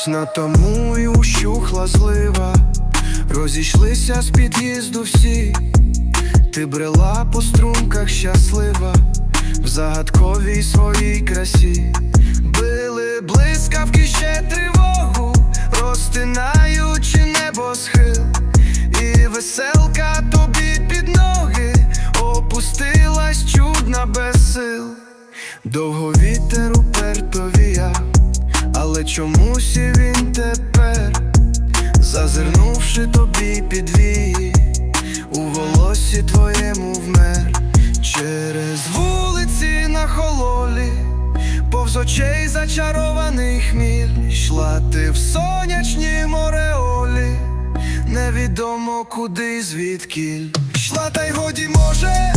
Ось на тому й ущухла злива, розійшлися з під'їзду всі, ти брела по струнках щаслива, в загадковій своїй красі, били блискавки ще тривогу, розтинаючи небосхил, і веселка тобі під ноги. Опустилась чудна без сил. Довго вітер віяв, але чомусь він тепер, зазирнувши тобі під вії, у волосі твоєму вмер, через вулиці на хололі, повз очей зачарований хміль, йшла ти в сонячній мореолі, невідомо куди звідкіль. Йшла та й годі може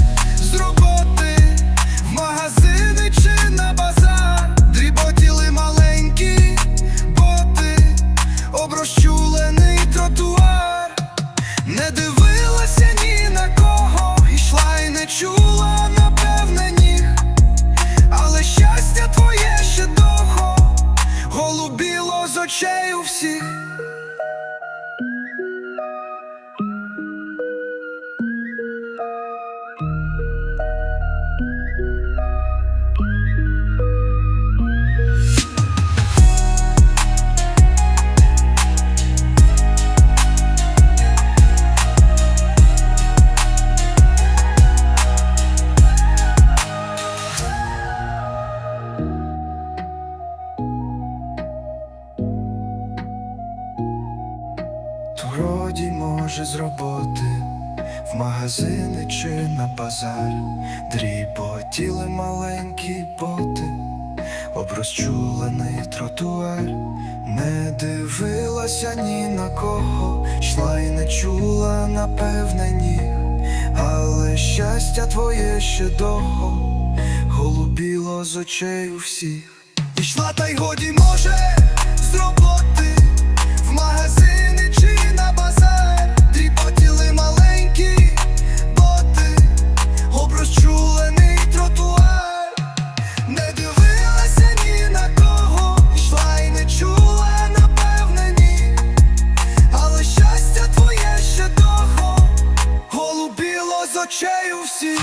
Вроді може з роботи в магазини чи на базар, дріботіли маленькі боти, оброзчулений тротуар, не дивилася ні на кого, йшла й не чула, напевне, ні, але щастя твоє ще довго голубіло з очей у всіх. Ішла та й годі може з роботи голубіло з